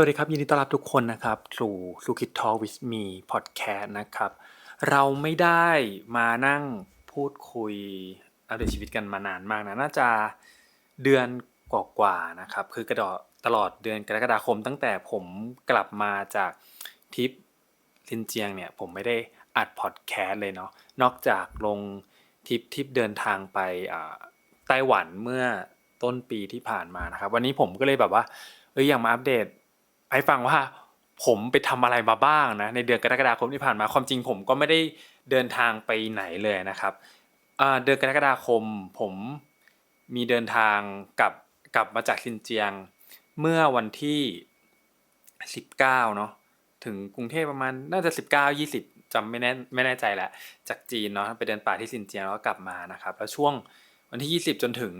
วัสดีครับ ยินดีต้อนรับทุกคนนะครับสู่สู่คิดทอวิสมีพอดแคสต์นะครับ เราไม่ได้มานั่งพูดคุยอัปเดตชีวิตกันมานานมากนะ น่าจะเดือนกว่าๆนะครับ คือกระดอตลอดเดือนกรกฎาคมตั้งแต่ผมกลับมาจากทริปซินเจียงเนี่ย ผมไม่ได้อัดพอดแคสต์เลยเนาะนอกจากลงทริปทริปเดินทางไปไต้หวันเมื่อต้นปีที่ผ่านมานะครับ วันนี้ผมก็เลยแบบว่าเอยอยากมาอัปเดต ให้ฟังว่าผมไปทำอะไรมาบ้างนะในเดือนกรกฎาคมที่ผ่านมาความจริงผมก็ไม่ได้เดินทางไปไหนเลยนะครับเดือนกรกฎาคมผมมีเดินทางกลับกลับมาจากซินเจียง เมื่อวันที่ 19เนาะถึงกรุงเทพประมาณน่าจะ 19 20จำไม่แน่ไม่แน่ใจแหละจากจีนเนาะไปเดินป่าที่ซินเจียงแล้วก็กลับมานะครับ แล้วช่วงวันที่ 20 จนถึง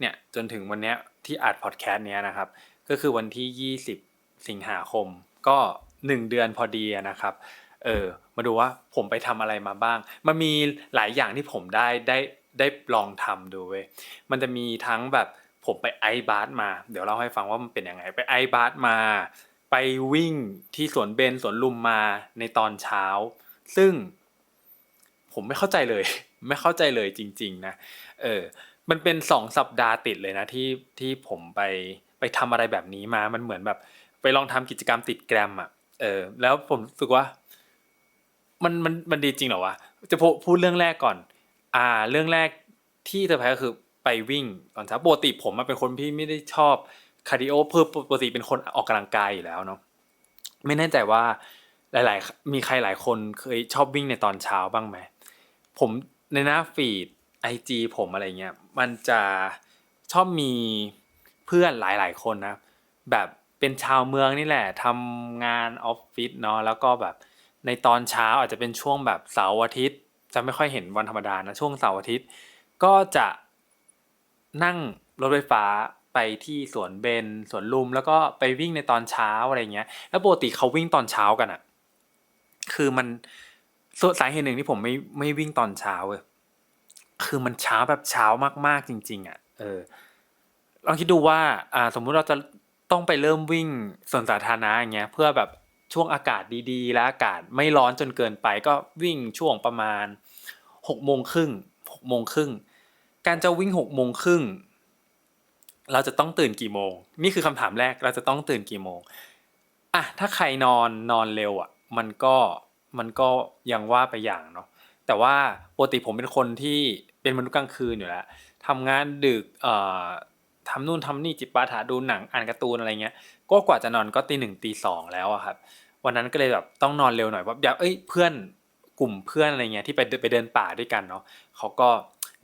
เนี่ยจนถึงวันเนี้ยที่อัดพอดแคสต์เนี้ยนะครับ ก็คือวันที่ 20 สิงหาคม ก็ 1 เดือนพอดีนะครับ เออ มาดูว่าผมไปทำอะไรมาบ้าง มันมีหลายอย่างที่ผมได้ได้ได้ลองทำดูเว้ย มันจะมีทั้งแบบผมไปไอบาสมา เดี๋ยวเล่าให้ฟังว่ามันเป็นยังไง ไปไอบาสมา ไปวิ่งที่สวนเบนสวนลุมมาในตอนเช้า ซึ่งผมไม่เข้าใจเลย ไม่เข้าใจเลยจริง ๆ นะ เออ มันเป็นสองสัปดาห์ติดเลยนะที่ที่ผมไปไปทำอะไรแบบนี้มา มันเหมือนแบบ ไปลองทำกิจกรรมติดแกรมอะเออ แล้วผมรู้สึกว่า มันมันมันดีจริงเหรอวะจะพูดเรื่องแรกก่อน อ่า เรื่องแรกที่เซอไพรส์ก็คือไปวิ่งตอนเช้าปกติผมเป็นคนที่ไม่ได้ชอบคาร์ดิโอเพื่อปกติเป็นคนออกกำลังกายอยู่แล้วเนาะไม่แน่ใจว่าหลาย ๆ มีใครหลายคนเคยชอบวิ่งในตอนเช้าบ้างไหมผมในหน้าฟีดไอจีผมอะไรเงี้ยมันจะชอบมีเพื่อนหลาย ๆ คนนะแบบ เป็นชาวเมืองนี่แหละทำงานออฟฟิศเนาะแล้วก็แบบในตอนเช้าอาจจะเป็นช่วงแบบเสาร์อาทิตย์ จะไม่ค่อยเห็นวันธรรมดานะช่วงเสาร์อาทิตย์ ก็จะนั่งรถไฟฟ้าไปที่สวนเบนสวนลุม แล้วก็ไปวิ่งในตอนเช้าอะไรเงี้ย แล้วปกติเขาวิ่งตอนเช้ากันอะคือมันส่วนสาเหตุหนึ่งที่ผมไม่ไม่วิ่งตอนเช้าเว้ยคือมันเช้าแบบเช้ามากๆจริง ๆอะเออลองคิดดูว่าอ่า สมมุติเราจะ ต้องไปเริ่มวิ่งสวนสาธารณะอย่างเงี้ยเพื่อแบบช่วงอากาศดีๆ และอากาศไม่ร้อนจนเกินไปก็วิ่งช่วงประมาณหกโมงครึ่งหกโมงครึ่งการจะวิ่งหกโมงครึ่งเราจะต้องตื่นกี่โมง นี่คือคำถามแรกเราจะต้องตื่นกี่โมงอะถ้าใครนอนนอนเร็วอะ มันก็มันก็ยังว่าไปอย่างเนาะแต่ว่าปกติผมเป็นคนที่เป็นมนุษย์กลางคืนอยู่แล้วทำงานดึกเอ่อ ทำนู่นทำนี่จิปาถะดูหนังอ่านการ์ตูนอะไรเงี้ยก็กว่าจะนอนก็ตีหนึ่งตีสองแล้วอะครับ วันนั้นก็เลยแบบต้องนอนเร็วหน่อยว่าะอยากเอ้ยเพื่อนกลุ่มเพื่อนอะไรเงี้ยที่ไปเดินไปเดินป่าด้วยกันเนาะเขาก็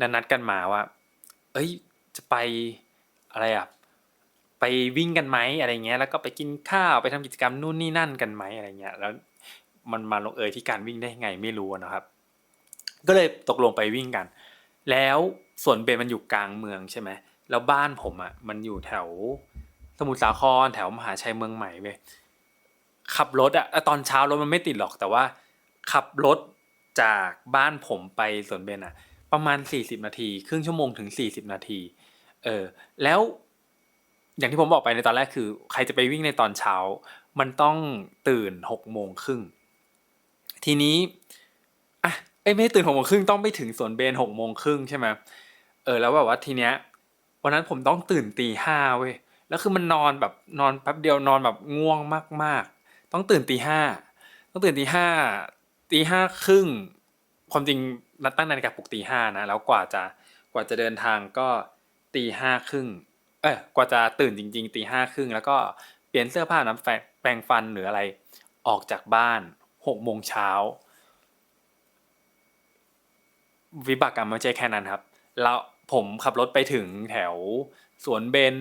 นัดนัดกันมาว่า เอ้ยจะไปอะไรอะไปวิ่งกันไหมอะไรเงี้ยแล้วก็ไปกินข้าวไปทำกิจกรรมนู่นนี่นั่นกันไหมอะไรเงี้ยแล้วมันมาลงเอยที่การวิ่งได้ไงไม่รู้นะครับ ก็เลยตกลงไปวิ่งกัน แล้วสวนเบนมันอยู่กลางเมืองใช่ไหม แล้วบ้านผมอะ่ะ มันอยู่แถว สมุทรสาครแถวมหาชัยเมืองใหม่เว้ยขับรถอะ่ะตอนเช้ารถมันไม่ติดหรอกแต่ว่า ขับรถจากบ้านผมไปสวนเบนอะ่ะประมาณสี่สิบนาที ครึ่งชั่วโมงถึงสี่สิบนาที เออ แล้วอย่างที่ผมบอกไปในตอนแรกคือ ใครจะไปวิ่งในตอนเช้า มันต้องตื่นหกโมงครึ่งทีนี้อะเอ้ไม่ตื่นหกโมงครึ่งต้องไปถึงสวนเบนหกโมงครึ่งใช่ไหมเออแล้วแบบว่าทีเนี้ย วันนั้นผมต้องตื่นตีห้าเว้ยแล้วคือมันนอนแบบนอนแป๊บเดียวนอนแบบง่วงมาก ๆ ต้องตื่นตีห้าต้องตื่นตีห้าตีห้าครึ่งความจริงนัดตั้งนาฬิกาปลุกตีห้านะแล้วกว่าจะกว่าจะเดินทางก็ตีห้าครึ่งเออกว่าจะตื่นจริง ๆตีห้าครึ่งแล้วก็เปลี่ยนเสื้อผ้าน้ำแปรงฟันหรืออะไร ออกจากบ้านหกโมงเช้าวิบากกรรมไม่ใช่แค่นั้นครับแล้ว ผมขับรถไปถึงแถวสวนเบน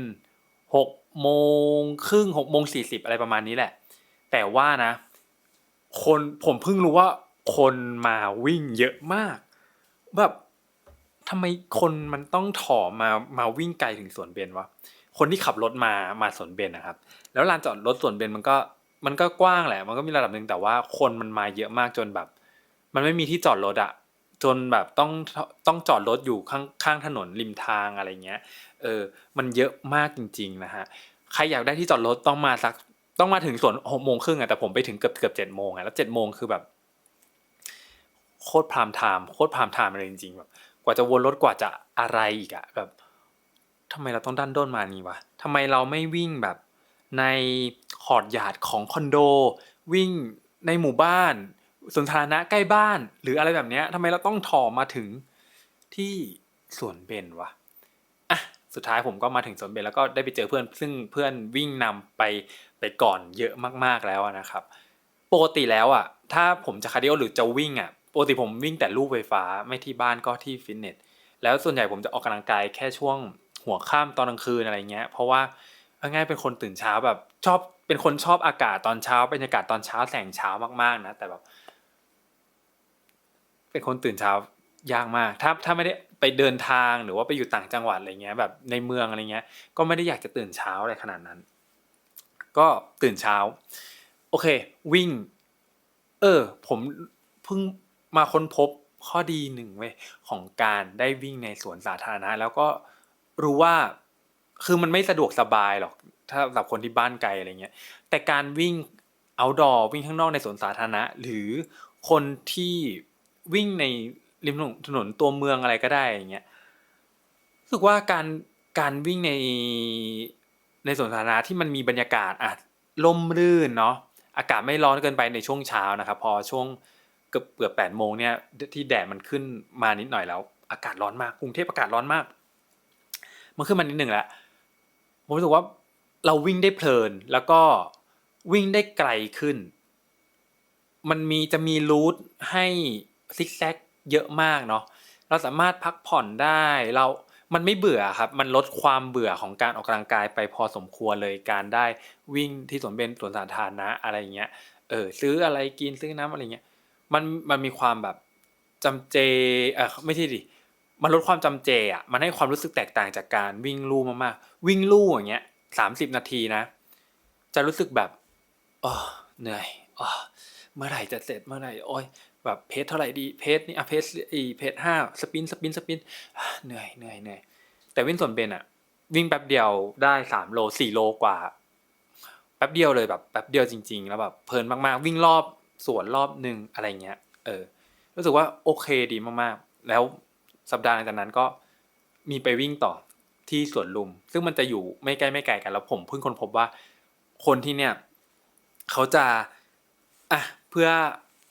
หกโมงครึ่งหกโมงสี่สิบอะไรประมาณนี้แหละ แต่ว่านะ คนผมเพิ่งรู้ว่าคนมาวิ่งเยอะมาก แบบทำไมคนมันต้องถอมามาวิ่งไกลถึงสวนเบนวะคนที่ขับรถมามาสวนเบนนะครับ แล้วลานจอดรถสวนเบนมันก็มันก็กว้างแหละ มันก็มีระดับหนึ่งแต่ว่าคนมันมาเยอะมากจนแบบ มันไม่มีที่จอดรถอะ จนแบบต้องต้องจอดรถอยู่ข้างข้างถนนริมทางอะไรเงี้ย เออ มันเยอะมากจริง ๆ นะฮะ ใครอยากได้ที่จอดรถต้องมาสักต้องมาถึงสวนหกโมงครึ่งอะแต่ผมไปถึงเกือบเกือบเจ็ดโมงอะแล้วเจ็ดโมงคือแบบ โคตรพรามไทม์โคตรพรามไทม์เลยจริงๆแบบ กว่าจะวนรถกว่าจะอะไรอีกอะแบบทำไมเราต้องดันด้นมานี่วะทำไมเราไม่วิ่งแบบในคอร์ดยาดของคอนโด วิ่งในหมู่บ้าน สวนสาธารณะใกล้บ้าน หรืออะไรแบบเนี้ยทำไมเราต้องถอมาถึงที่สวนเบนวะอะสุดท้ายผมก็มาถึงสวนเบนแล้วก็ได้ไปเจอเพื่อน ซึ่งเพื่อนวิ่งนำไปไปก่อนเยอะมากๆแล้วนะครับปกติแล้วอะถ้าผมจะคาร์ดิโอหรือจะวิ่งอะปกติผมวิ่งแต่ลู่ไฟฟ้าไม่ที่บ้านก็ที่ฟิตเนสแล้วส่วนใหญ่ผมจะออกกำลังกายแค่ช่วงหัวค่ำตอนกลางคืนอะไรเงี้ย เพราะว่าง่ายเป็นคนตื่นเช้าแบบชอบเป็นคนชอบอากาศตอนเช้าบรรยากาศตอนเช้าแสงเช้ามากๆนะแต่แบบ เป็นคนตื่นเช้ายากมาก ถ้าถ้าไม่ได้ไปเดินทางหรือว่าไปอยู่ต่างจังหวัดอะไรเงี้ย แบบในเมืองอะไรเงี้ย ก็ไม่ได้อยากจะตื่นเช้าอะไรขนาดนั้น ก็ตื่นเช้า โอเค วิ่ง เออ ผมเพิ่งมาค้นพบข้อดีหนึ่งเว้ยของการได้วิ่งในสวนสาธารณะ แล้วก็รู้ว่าคือมันไม่สะดวกสบายหรอก ถ้าสำหรับคนที่บ้านไกลอะไรเงี้ย แต่การวิ่ง outdoor วิ่งข้างนอกในสวนสาธารณะ หรือคนที่ วิ่งในริมถนนตัวเมืองอะไรก็ได้อย่างเงี้ยรู้สึกว่าการการวิ่งในในสวนสาธารณะที่มันมีบรรยากาศอะลมรื่นเนาะอากาศไม่ร้อนเกินไปในช่วงเช้านะครับ พอช่วงเกือบเกือบแปดโมงเนี่ยที่แดดมันขึ้นมานิดหน่อยแล้ว อากาศร้อนมากกรุงเทพอากาศร้อนมาก มันขึ้นมานิดหนึ่งแล้วผมรู้สึกว่าเราวิ่งได้เพลินแล้วก็วิ่งได้ไกลขึ้น มันมีจะมีรูทให้ ซิกแซกเยอะมากเนาะเราสามารถพักผ่อนได้เรามันไม่เบื่อครับ มันลดความเบื่อของการออกกำลังกายไปพอสมควรเลยการได้วิ่งที่สวนเบญสวนสาธารณะอะไรเงี้ยเออซื้ออะไรกินซื้อน้ำอะไรเงี้ยมันมันมีความแบบจำเจเออไม่ใช่ดิมันลดความจำเจอะมันให้ความรู้สึกแตกต่างจากการวิ่งลู่มากๆวิ่งลู่อย่างเงี้ยสามสิบนาทีนะ จะรู้สึกแบบอ๋อเหนื่อยอ๋อเมื่อไหร่จะเสร็จเมื่อไหร่โอ้ย แบบเพจเท่าไหร่ดีเพจนี่อะเพจอีเพจห้าสปินสปินสปินเหนื่อยเหนื่อยเหนื่อยแต่วิ่งส่วนเบนอะวิ่งแป๊บเดียวได้สามโลสี่โลกว่า แป๊บเดียวเลยแบบแป๊บเดียวจริง ๆ แล้วแบบเพลินมากๆ วิ่งรอบสวนรอบหนึ่งอะไรเงี้ย เออ รู้สึกว่าโอเคดีมากๆ แล้วสัปดาห์หลังจากนั้นก็มีไปวิ่งต่อที่สวนลุม ซึ่งมันจะอยู่ไม่ใกล้ไม่ไกลกันแล้วผมเพิ่งค้นพบว่าคนที่เนี่ย เขาจะอะเพื่อ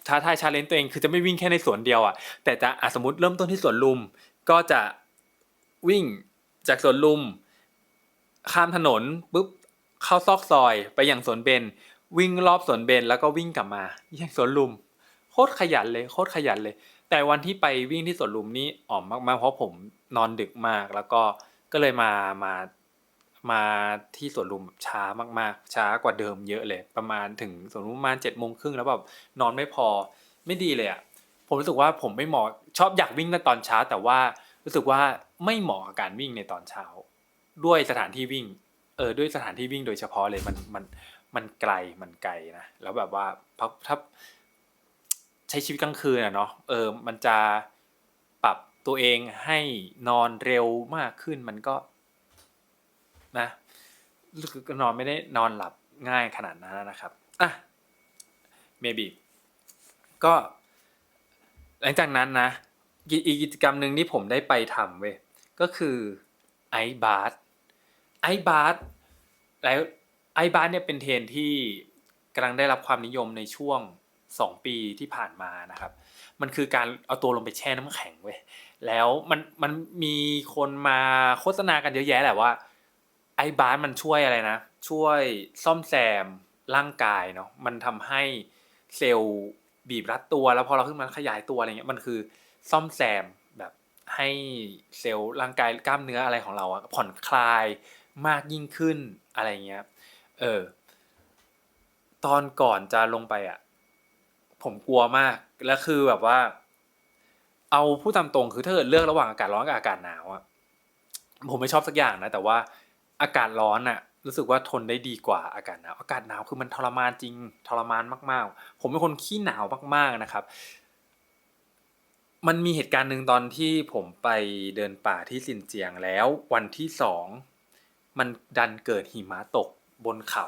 ท้าทายชาเลนจ์ตัวเองคือจะไม่วิ่งแค่ในสวนเดียวอะแต่จะะสมมติเริ่มต้นที่สวนลุม ก็จะวิ่งจากสวนลุม ข้ามถนนปุ๊บเข้าซอกซอยไปอย่างสวนเบน วิ่งรอบสวนเบนแล้วก็วิ่งกลับมาอย่างสวนลุมโคตรขยันเลยโคตรขยันเลย แต่วันที่ไปวิ่งที่สวนลุมนี่อ่อมมากๆ เพราะผมนอนดึกมากแล้วก็ก็เลยมามา มาที่สวนลุมช้ามากๆ ช้ากว่าเดิมเยอะเลย ประมาณถึงสวนลุมประมาณเจ็ดโมงครึ่งแล้วแบบนอนไม่พอไม่ดีเลยอะ่ะผมรู้สึกว่าผมไม่เหมาะชอบอยากวิ่งในตอนเช้า แต่ว่ารู้สึกว่าไม่เหมาะกับการวิ่งในตอนเช้า ด้วยสถานที่วิ่งเออด้วยสถานที่วิ่งโดยเฉพาะเลยมันมันมันไกลมันไกลนะแล้วแบบว่าถ้าใช้ชีวิตกลางคืนอะเนาะเออมันจะปรับตัวเองให้นอนเร็วมากขึ้นมันก็ นะรู้สึกนอนไม่ได้นอนหลับง่ายขนาดนั้นนะครับอะ maybe ก็ หลังจากนั้นนะอีกกิจกรรมหนึ่งที่ผมได้ไปทำเว้ยก็คือไอบาร์ไอบาร์แล้วไอบาร์เนี่ยเป็นเทรนที่กำลังได้รับความนิยมในช่วงสองปีที่ผ่านมานะครับ มันคือการเอาตัวลงไปแช่น้ำแข็งเว้ยแล้วมันมันมีคนมาโฆษณากันเยอะแยะแหละว่า ไอ้บาสมันช่วยอะไรนะ ช่วยซ่อมแซมร่างกายเนาะมันทำให้เซลล์บีบรัดตัวแล้วพอเราขึ้นมาขยายตัวอะไรเงี้ยมันคือซ่อมแซมแบบให้เซลล์ร่างกายกล้ามเนื้ออะไรของเราอะผ่อนคลายมากยิ่งขึ้นอะไรเงี้ยเออตอนก่อนจะลงไปอะผมกลัวมากแล้วคือแบบว่า เอาผู้ตามตรงคือถ้าเกิดเลือกระหว่างอากาศร้อนกับอากาศหนาวอะผมไม่ชอบสักอย่างนะแต่ว่า อากาศร้อนอะรู้สึกว่าทนได้ดีกว่าอากาศหนาวอากาศหนาวคือมันทรมานจริงทรมานมากๆ ผมเป็นคนขี้หนาวมากๆนะครับ มันมีเหตุการณ์หนึ่งตอนที่ผมไปเดินป่าที่สินเจียงแล้ว วันที่สองมันดันเกิดหิมะตกบนเขา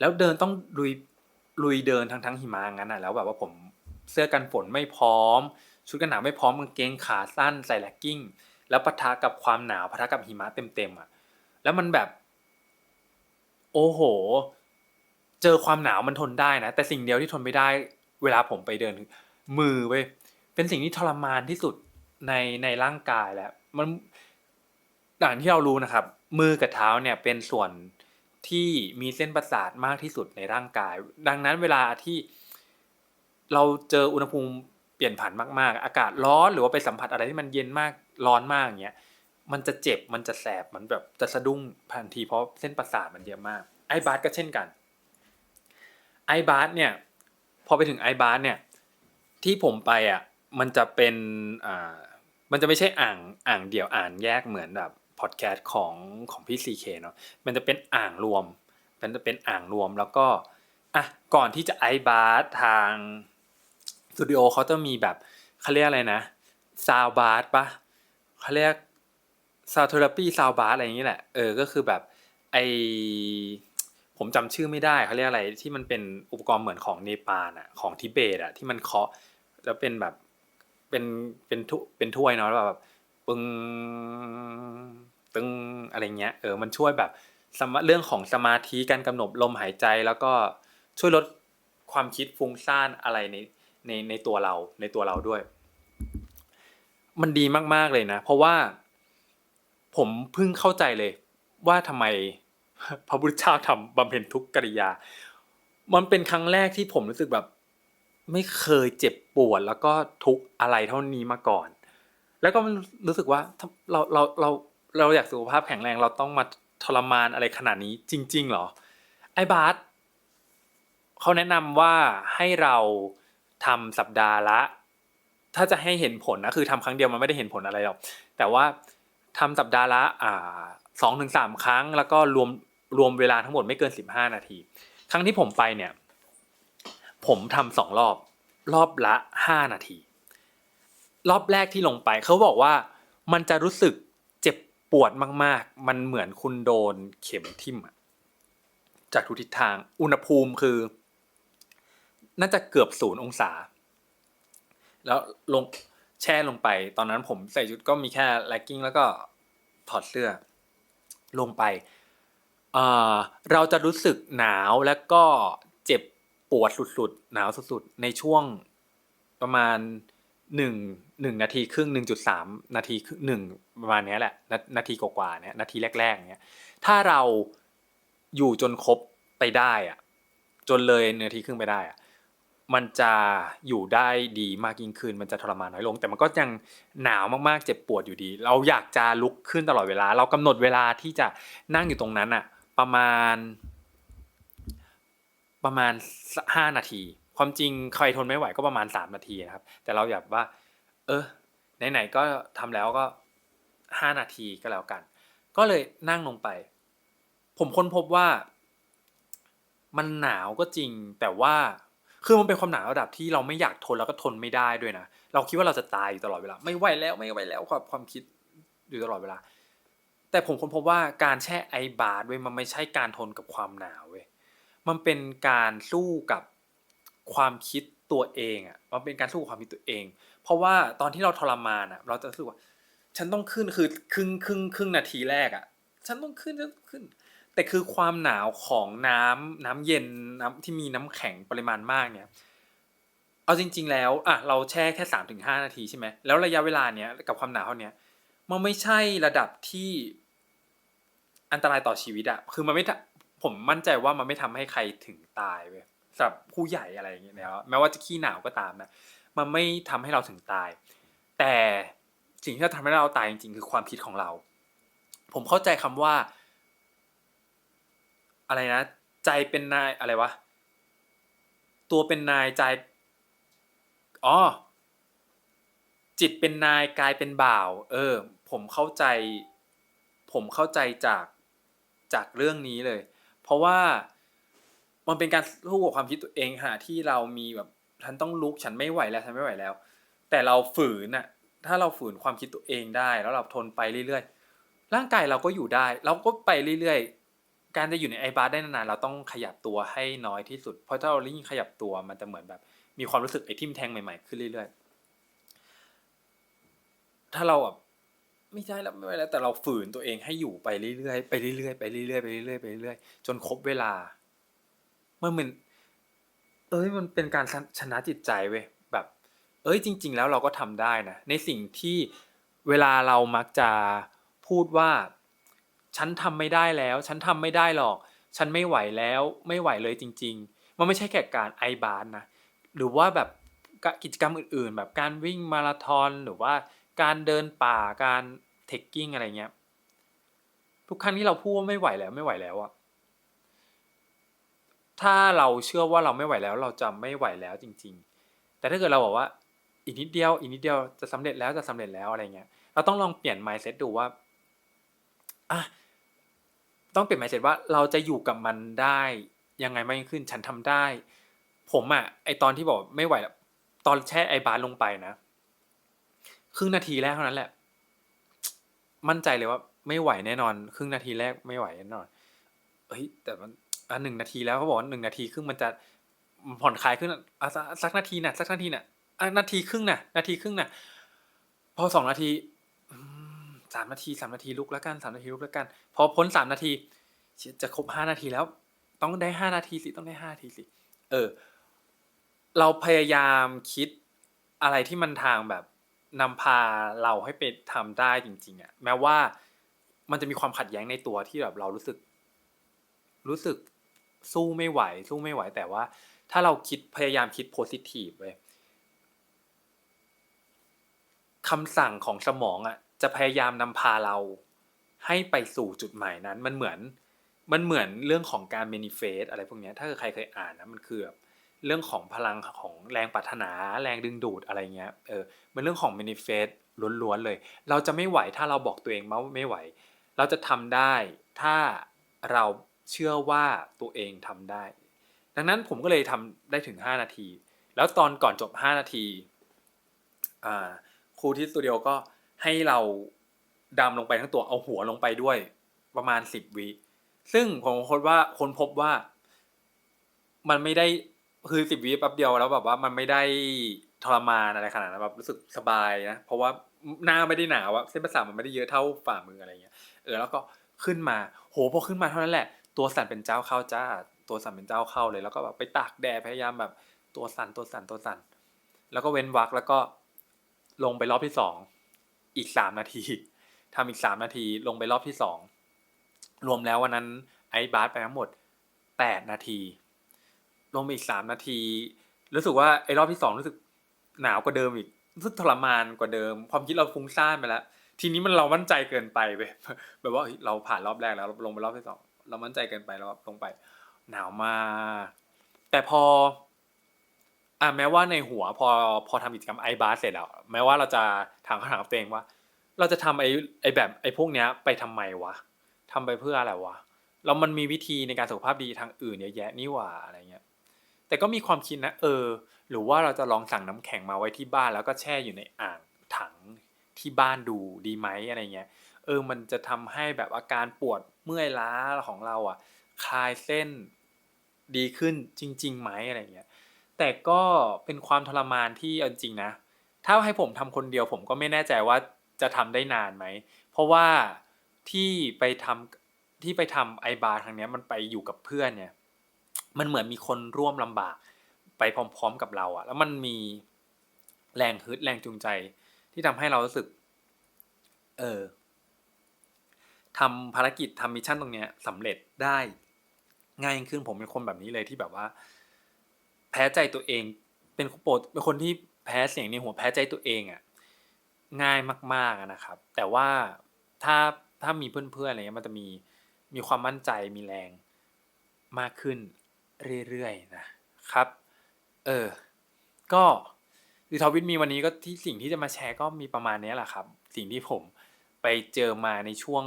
แล้วเดินต้องลุยลุยเดินทั้งทั้งหิมะงั้นอะแล้วแบบว่าผมเสื้อกันฝนไม่พร้อม ชุดกันหนาวไม่พร้อมกางเกงขาสั้นใส่แลกกิ้ง แล้วปะทะกับความหนาวปะทะกับหิมะเต็มๆอะ แล้วมันแบบ โอ้โห เจอความหนาวมันทนได้นะแต่สิ่งเดียวที่ทนไม่ได้ เวลาผมไปเดิน มือเว้ยเป็นสิ่งที่ทรมานที่สุดในในร่างกายแหละมันด่านที่เรารู้นะครับ มือกับเท้าเนี่ยเป็นส่วนที่มีเส้นประสาทมากที่สุดในร่างกาย ดังนั้นเวลาที่เราเจออุณหภูมิเปลี่ยนผันมาก ๆ อากาศร้อนหรือว่าไปสัมผัสอะไรที่มันเย็นมาก ร้อนมากอย่างเงี้ยมันจะเจ็บมันจะแสบมันแบบจะสะดุ้งทันทีเพราะเส้นประสาทมันเยอะมากไอบาสก็เช่นกันไอบาสเนี่ยพอไปถึงไอบาสเนี่ยที่ผมไปอะมันจะเป็นอ่ามันจะไม่ใช่อ่างอ่างเดี่ยวอ่านแยกเหมือนแบบพอดแคสต์ของของพี่ซีเคเนาะมันจะเป็นอ่างรวม มันจะเป็นอ่างรวมแล้วก็อะก่อนที่จะไอบาสทางสตูดิโอเขาจะมีแบบเขาเรียกอะไรนะซาวบาสปะ เขาเรียกซาวเทอราปีซาวบาสอะไรอย่างนี้แหละ เออ ก็คือแบบไอผมจำชื่อไม่ได้เขาเรียกอะไรที่มันเป็นอุปกรณ์เหมือนของเนปาลอะของทิเบตอะที่มันเคาะแล้วเป็นแบบเป็นเป็นทุเป็นถ้วยเนาะแล้วแบบปึงตึงอะไรเงี้ยเออมันช่วยแบบสมเรื่องของสมาธิการกำหนดลมหายใจแล้วก็ช่วยลดความคิดฟุ้งซ่านอะไรในในในตัวเราในตัวเราด้วย มันดีมากๆเลยนะ เพราะว่า ผมเพิ่งเข้าใจเลย ว่าทำไมพระพุทธเจ้าทำบำเพ็ญทุกกิริยา มันเป็นครั้งแรกที่ผมรู้สึกแบบ ไม่เคยเจ็บปวดแล้วก็ทุกอะไรเท่านี้มาก่อน แล้วก็มันรู้สึกว่าเราเราเราเราอยากสุขภาพแข็งแรงเราต้องมาทรมานอะไรขนาดนี้จริง ๆ หรอ ไอ้บาสเขาแนะนำว่าให้เราทำสัปดาห์ละ ถ้าจะให้เห็นผลนะคือทำครั้งเดียวมันไม่ได้เห็นผลอะไรหรอกแต่ว่าทำสัปดาห์ละอ่าสองถึงสามครั้ง แล้วก็รวมรวมเวลาทั้งหมดไม่เกินสิบห้านาที ครั้งที่ผมไปเนี่ย ผมทำสองรอบ รอบละห้านาที รอบแรกที่ลงไปเขาบอกว่ามันจะรู้สึกเจ็บปวดมาก ๆ มันเหมือนคุณโดนเข็มทิ่มจากทุกทิศทาง อุณหภูมิคือ น่าจะเกือบศูนย์องศา แล้วลงแช่ลงไป ตอนนั้นผมใส่ชุดก็มีแค่แล็กกิ้งแล้วก็ถอดเสื้อ ลงไปเราจะรู้สึกหนาวแล้วก็เจ็บปวดสุดๆ หนาวสุดๆ ในช่วงประมาณหนึ่งหนึ่งนาทีครึ่งหนึ่งจุดสามนาทีครึ่งหนึ่งประมาณนี้แหละนานาทีกว่าๆเนี่ยนาทีแรกๆเนี้ยถ้าเราอยู่จนครบไปได้อะจนเลยนาทีครึ่งไปได้อะ มันจะอยู่ได้ดีมากยิ่งขึ้น มันจะทรมานน้อยลง แต่มันก็ยังหนาวมากๆ เจ็บปวดอยู่ดี เราอยากจะลุกขึ้นตลอดเวลา เรากำหนดเวลาที่จะนั่งอยู่ตรงนั้นอะประมาณ ประมาณห้านาที ความจริงใครทนไม่ไหวก็ประมาณสามนาทีนะครับ แต่เราอยากว่า เออไหนๆก็ทำแล้วก็ห้านาทีก็แล้วกัน ก็เลยนั่งลงไป ผมค้นพบว่า มันหนาวก็จริงแต่ว่า คือมันเป็นความหนาวระดับที่เราไม่อยากทนแล้วก็ทนไม่ได้ด้วยนะ เราคิดว่าเราจะตายอยู่ตลอดเวลา ไม่ไหวแล้วไม่ไหวแล้วความความคิดอยู่ตลอดเวลา แต่ผมค้นพบว่าการแช่ไอบาร์เว้ยมันไม่ใช่การทนกับความหนาวเว้ย มันเป็นการสู้กับความคิดตัวเองอะ มันเป็นการสู้กับความคิดตัวเอง เพราะว่าตอนที่เราทรมานอะ เราจะรู้สึกว่า ฉันต้องขึ้นคือครึ่งครึ่งครึ่งนาทีแรกอะ ฉันต้องขึ้นฉันขึ้น แต่คือความหนาวของน้ำน้ำเย็นน้ำที่มีน้ำแข็งปริมาณมากเนี่ย เอาจริง ๆ แล้วอะเราแช่แค่สามถึงห้านาทีใช่ไหมแล้วระยะเวลาเนี้ยกับความหนาวเท่านี้มันไม่ใช่ระดับที่อันตรายต่อชีวิตอะคือมันไม่ผมมั่นใจว่ามันไม่ทำให้ใครถึงตายเว้ยสำหรับผู้ใหญ่อะไรอย่างเงี้ยแล้วแม้ว่าจะขี้หนาวก็ตามนะมันไม่ทำให้เราถึงตาย แต่สิ่งที่จะทำให้เราตายจริงๆ คือความคิดของเรา ผมเข้าใจคำว่า อะไรนะ ใจเป็นนายอะไรวะ ตัวเป็นนายใจอ๋อจิตเป็นนายกายเป็นบ่าว เออ ผมเข้าใจ ผมเข้าใจจากจากเรื่องนี้เลย เพราะว่ามันเป็นการสู้กับความคิดตัวเองหาที่เรามีแบบฉันต้องลุกฉันไม่ไหวแล้วฉันไม่ไหวแล้ว แต่เราฝืนน่ะ ถ้าเราฝืนความคิดตัวเองได้ แล้วเราทนไปเรื่อยๆร่างกายเราก็อยู่ได้ เราก็ไปเรื่อยๆ การจะอยู่ในไอบาร์ได้นานๆเราต้องขยับตัวให้น้อยที่สุด เพราะถ้าเรายิ่งขยับตัวมันจะเหมือนแบบ มีความรู้สึกไอ้ทิมแทงใหม่ๆขึ้นเรื่อยๆ ถ้าเราแบบไม่ใช่แล้วไม่ไหวแล้วแต่เราฝืนตัวเองให้อยู่ไปเรื่อยๆไปเรื่อยๆไปเรื่อยๆไปเรื่อยๆไปเรื่อยๆจนครบเวลามันเหมือนเอ้ยมันเป็นการชนะจิตใจเว้ยแบบ เอ้ยจริง ๆ แล้วเราก็ทำได้นะในสิ่งที่เวลาเรามักจะพูดว่า ฉันทำไม่ได้แล้ว ฉันทำไม่ได้หรอก ฉันไม่ไหวแล้วไม่ไหวเลยจริง ๆ มันไม่ใช่แค่การไอบานนะหรือว่าแบบกิจกรรมอื่นๆ แบบการวิ่งมาราธอนหรือว่าการเดินป่าการเทคกิ้งอะไรเงี้ยทุกครั้งที่เราพูดว่าไม่ไหวแล้วไม่ไหวแล้วอะถ้าเราเชื่อว่าเราไม่ไหวแล้ว เราจะไม่ไหวแล้วจริง ๆ แต่ถ้าเกิดเราบอกว่าอีกนิดเดียวอีกนิดเดียวจะสำเร็จแล้วจะสำเร็จแล้วอะไรเงี้ย เราต้องลองเปลี่ยน mindset ดูว่าอะ ต้องเปลี่ยน mindset ว่าเราจะอยู่กับมันได้ยังไงมากยิ่งขึ้นฉันทำได้ ผมอะไอตอนที่บอกไม่ไหวแล้วตอนแช่ไอบาสลงไปนะครึ่งนาทีแรกเท่านั้นแหละ มั่นใจเลยว่าไม่ไหวแน่นอน ครึ่งนาทีแรกไม่ไหวแน่นอนเฮ้ยแต่มันอะหนึ่งนาทีแล้วเขาบอกว่าหนึ่งนาทีครึ่งมันจะผ่อนคลายขึ้นอะสักนาทีน่ะสักนาทีน่ะอะนาทีครึ่งน่ะ นาทีครึ่งน่ะ พอสองนาที สามนาทีสามนาทีลุกแล้วกันสามนาทีลุกแล้วกัน พอพ้นสามนาทีจะครบห้านาทีแล้ว ต้องได้ห้านาทีสิต้องได้ห้านาทีสิเออ เราพยายามคิดอะไรที่มันทางแบบนำพาเราให้ไปทำได้จริง ๆอะแม้ว่ามันจะมีความขัดแย้งในตัวที่แบบเรารู้สึก รู้สึกสู้ไม่ไหว สู้ไม่ไหว แต่ว่า ถ้าเราคิดพยายามคิดโพซิทีฟเว้ยคำสั่งของสมองอะ จะพยายามนำพาเราให้ไปสู่จุดหมายนั้น มันเหมือนมันเหมือนเรื่องของการเมนิเฟสอะไรพวกนี้ถ้าใครเคยอ่านนะมันคือแบบเรื่องของพลังของแรงปรารถนาแรงดึงดูดอะไรเงี้ยเออมันเรื่องของ manifest ล้วนๆเลย เราจะไม่ไหวถ้าเราบอกตัวเองว่าไม่ไหว เราจะทำได้ถ้าเราเชื่อว่าตัวเองทำได้ ดังนั้นผมก็เลยทำได้ถึง 5 นาที แล้วตอนก่อนจบ 5 นาทีครูที่สตูดิโอก็ ให้เราดำลงไปทั้งตัวเอาหัวลงไปด้วยประมาณ10วิซึ่งผมคนว่าคนพบว่า มันไม่ได้คือสิบวิแป๊บเดียวแล้วแบบว่ามันไม่ได้ทรมานอะไรขนาดนั้นแบบรู้สึกสบายนะเพราะว่าหน้าไม่ได้หนาวอะเส้นประสาทมันไม่ได้เยอะเท่าฝ่ามืออะไรเงี้ยเออแล้วก็ขึ้นมา โหพอขึ้นมาเท่านั้นแหละ ตัวสั่นเป็นเจ้าเข้าจ้า ตัวสั่นเป็นเจ้าเข้าเลย แล้วก็แบบไปตากแดดพยายามแบบ ตัวสั่นตัวสั่นตัวสั่นแล้วก็เว้นวักแล้วก็ลงไปรอบที่สอง อีกสามนาทีทำอีกสามนาทีลงไปรอบที่สองรวมแล้ววันนั้นไอ้บาสไปทั้งหมดแปดนาทีลงไปอีกสามนาที รู้สึกว่าไอ้รอบที่สองรู้สึกหนาวกว่าเดิมอีกรู้สึกทรมานกว่าเดิม ความคิดเราฟุ้งซ่านไปแล้ว ทีนี้มันเรามั่นใจเกินไปไปแบบว่าเราผ่านรอบแรกแล้วลงไปรอบที่สองเรามั่นใจเกินไปแล้วลงไป หนาวมากแต่พอ อะแม้ว่าในหัวพอพอทำกิจกรรมไอบาร์เสร็จแล้วแม้ว่าเราจะถามคำถามตัวเองว่า เราจะทำไอ้ไอแบบไอพวกเนี้ยไปทำไมวะทำไปเพื่ออะไรวะแล้วมันมีวิธีในการสุขภาพดีทางอื่นเยอะแยะนี่หว่าอะไรเงี้ยแต่ก็มีความคิดนะ เออ หรือว่าเราจะลองสั่งน้ำแข็งมาไว้ที่บ้านแล้วก็แช่อยู่ในอ่างถังที่บ้านดูดีไหมอะไรเงี้ยเออมันจะทำให้แบบอาการปวดเมื่อยล้าของเราอะคลายเส้นดีขึ้นจริงๆไหมอะไรเงี้ย แต่ก็เป็นความทรมานที่จริงนะ ถ้าให้ผมทำคนเดียวผมก็ไม่แน่ใจว่าจะทำได้นานไหม เพราะว่าที่ไปทำที่ไปทำไอบาร์ทางนี้มันไปอยู่กับเพื่อนเนี่ย มันเหมือนมีคนร่วมลำบากไปพร้อม ๆ กับเราอะแล้วมันมีแรงฮึดแรงจูงใจ ที่ทำให้เรารู้สึก เออทำภารกิจทำมิชชั่นตรงเนี้ยสำเร็จได้ง่ายขึ้นผมเป็นคนแบบนี้เลยที่แบบว่า พ้ใจตัวเอง เป็นโปรดเป็นคนที่แพ้เสียงในหัวแพ้ใจตัวเองอะง่ายมากๆนะครับ แต่ว่าถ้าถ้ามีเพื่อนๆอะไรเงี้ยมันจะมีมีความมั่นใจมีแรงมากขึ้นเรื่อยๆนะครับ เออ ก็ดีทวิทมีวันนี้ก็ที่สิ่งที่จะมาแชร์ก็มีประมาณนี้แหละครับ สิ่งที่ผมไปเจอมาในช่วง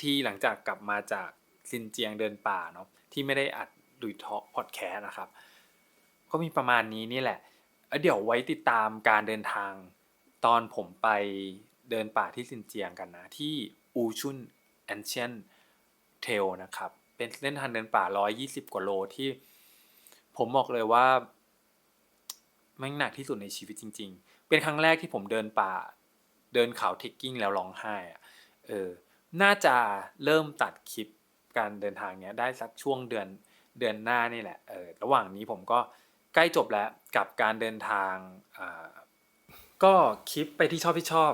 ที่หลังจากกลับมาจากซินเจียงเดินป่าเนาะที่ไม่ได้อัดดุยทอพอดแคสต์นะครับ ก็มีประมาณนี้นี่แหละเดี๋ยวไว้ติดตามการเดินทาง ตอนผมไปเดินป่าที่ซินเจียงกันนะ ที่อูชุนแอนเชียนเทลนะครับ เป็นเส้นทางเดินป่า 120 กว่าโลที่ ผมบอกเลยว่าแม่งหนักที่สุดในชีวิตจริง ๆ เป็นครั้งแรกที่ผมเดินป่า เดินเขาเทคกิ้งแล้วร้องไห้อะเออ น่าจะเริ่มตัดคลิปการเดินทางเนี้ยได้สักช่วงเดือนเดือนหน้านี่แหละ เออ ระหว่างนี้ผมก็ ใกล้จบแล้วกับการเดินทางก็คลิปไปที่ชอบที่ชอบ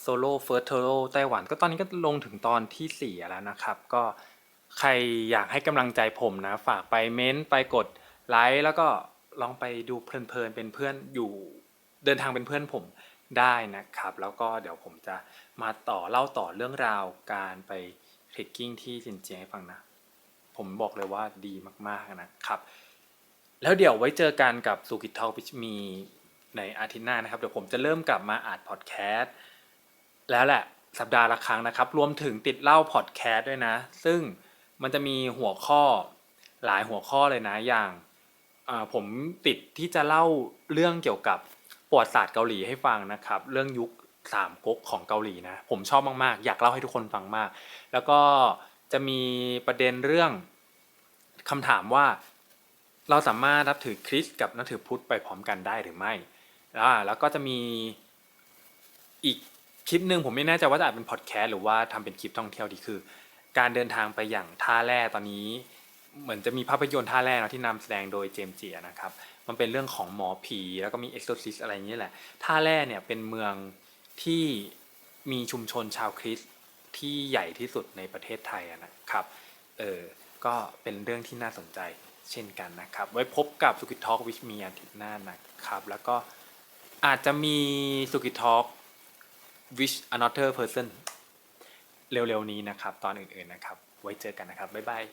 โซโล่เฟิร์สเทโรไต้หวันก็ตอนนี้ก็ลงถึงตอนที่ 4 แล้วนะครับ ก็ใครอยากให้กำลังใจผมนะ ฝากไปเม้นต์ไปกดไลค์แล้วก็ลองไปดูเพลินๆเป็นเพื่อนอยู่เดินทางเป็นเพื่อนผมได้นะครับ แล้วก็เดี๋ยวผมจะมาต่อเล่าต่อเรื่องราวการไปเทรคกิ้งที่จินเจียงให้ฟังนะ ผมบอกเลยว่าดีมากๆนะครับ แล้วเดี๋ยวไว้เจอกันกับสุกิททอพิชมีในอาทิตย์หน้านะครับ เดี๋ยวผมจะเริ่มกลับมาอัดพอดแคสต์แล้วแหละสัปดาห์ละครั้งนะครับ รวมถึงติดเล่าพอดแคสต์ด้วยนะ ซึ่งมันจะมีหัวข้อหลายหัวข้อเลยนะอย่างผมติดที่จะเล่าเรื่องเกี่ยวกับประวัติศาสตร์เกาหลีให้ฟังนะครับ เรื่องยุคสามก๊กของเกาหลีนะ ผมชอบมากๆ อยากเล่าให้ทุกคนฟังมาก แล้วก็จะมีประเด็นเรื่องคำถามว่า เราสามารถนับถือคริสต์กับนับถือพุทธไปพร้อมกันได้หรือไม่อ่าแล้วก็จะมีอีกคลิปหนึ่งผมไม่แน่ใจว่าจะอัดเป็นพอดแคสต์หรือว่าทำเป็นคลิปท่องเที่ยวดีคือ การเดินทางไปอย่างท่าแร่ตอนนี้ เหมือนจะมีภาพยนตร์ท่าแร่ที่นำแสดงโดยเจมส์เจียนะครับ มันเป็นเรื่องของหมอผีแล้วก็มีเอ็กซ์โซซิสอะไรอย่างนี้แหละ ท่าแร่เนี่ยเป็นเมืองที่มีชุมชนชาวคริสต์ที่ใหญ่ที่สุดในประเทศไทยนะครับ เออ ก็เป็นเรื่องที่น่าสนใจ เช่นกันนะครับ ไว้พบกับสุกิทอล์กวิชมีอาทิตย์หน้านะครับ แล้วก็อาจจะมีสุกิทอ l k with another person เร็วๆนี้นะครับ ตอนอื่นๆนะครับ ไว้เจอกันนะครับ บ๊ายบาย